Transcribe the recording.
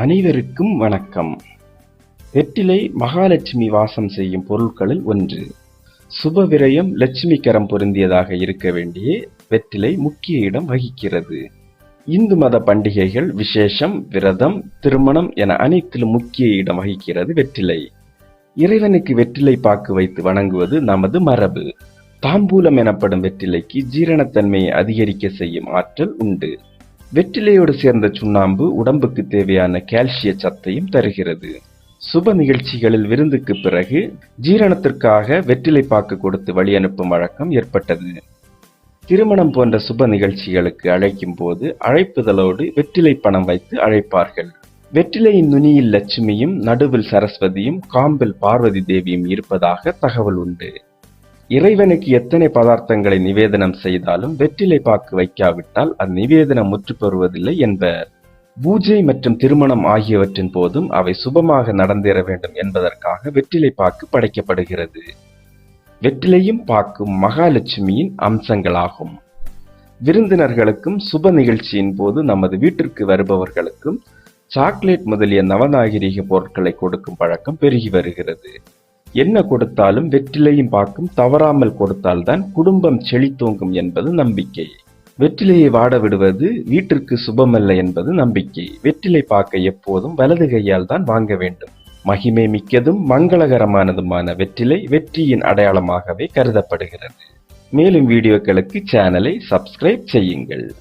அனைவருக்கும் வணக்கம். வெற்றிலை மகாலட்சுமி வாசம் செய்யும் பொருட்களில் ஒன்று. சுப விரயம் லட்சுமிகரம் பொருந்தியதாக இருக்க வேண்டிய வெற்றிலை முக்கிய இடம் வகிக்கிறது. இந்து மத பண்டிகைகள் விசேஷம் விரதம் திருமணம் என அனைத்திலும் முக்கிய இடம் வகிக்கிறது வெற்றிலை. இறைவனுக்கு வெற்றிலை பாக்கு வைத்து வணங்குவது நமது மரபு. தாம்பூலம் எனப்படும் வெற்றிலைக்கு ஜீரணத்தன்மையை அதிகரிக்க செய்யும் ஆற்றல் உண்டு. வெற்றிலையோடு சேர்ந்த சுண்ணாம்பு உடம்புக்கு தேவையான கால்சிய சத்தையும் தருகிறது. சுப நிகழ்ச்சிகளில் விருந்துக்கு பிறகு ஜீரணத்திற்காக வெற்றிலை பாக்கு கொடுத்து வழி அனுப்பும் வழக்கம் ஏற்பட்டது. திருமணம் போன்ற சுப நிகழ்ச்சிகளுக்கு அழைக்கும் போது அழைப்புதலோடு வெற்றிலை பணம் வைத்து அழைப்பார்கள். வெற்றிலையின் நுனியில் லட்சுமியும் நடுவில் சரஸ்வதியும் காம்பில் பார்வதி தேவியும் இருப்பதாக தகவல் உண்டு. இறைவனுக்கு எத்தனை பதார்த்தங்களை நிவேதனம் செய்தாலும் வெற்றிலை பாக்கு வைக்காவிட்டால் அந்நிவேதனம் முற்று பெறுவதில்லை என்பர். பூஜை மற்றும் திருமணம் ஆகியவற்றின் போதும் அவை சுபமாக நடந்தேற வேண்டும் என்பதற்காக வெற்றிலை பாக்கு படைக்கப்படுகிறது. வெற்றிலையும் பாக்கும் மகாலட்சுமியின் அம்சங்களாகும். விருந்தினர்களுக்கும் சுப நிகழ்ச்சியின் போது நமது வீட்டிற்கு வருபவர்களுக்கும் சாக்லேட் முதலிய நவநாகரிக பொருட்களை கொடுக்கும் பழக்கம் பெருகி வருகிறது. என்ன கொடுத்தாலும் வெற்றிலையும் பாக்கும் தவறாமல் கொடுத்தால்தான் குடும்பம் செழித்தோங்கும் என்பது நம்பிக்கை. வெற்றிலையை வாட விடுவது வீட்டிற்கு சுபமல்ல என்பது நம்பிக்கை. வெற்றிலை பார்க்க எப்போதும் வலது கையால் தான் வாங்க வேண்டும். மகிமை மிக்கதும் மங்களகரமானதுமான வெற்றிலை வெற்றியின் அடையாளமாகவே கருதப்படுகிறது. மேலும் வீடியோக்களுக்கு சேனலை சப்ஸ்கிரைப் செய்யுங்கள்.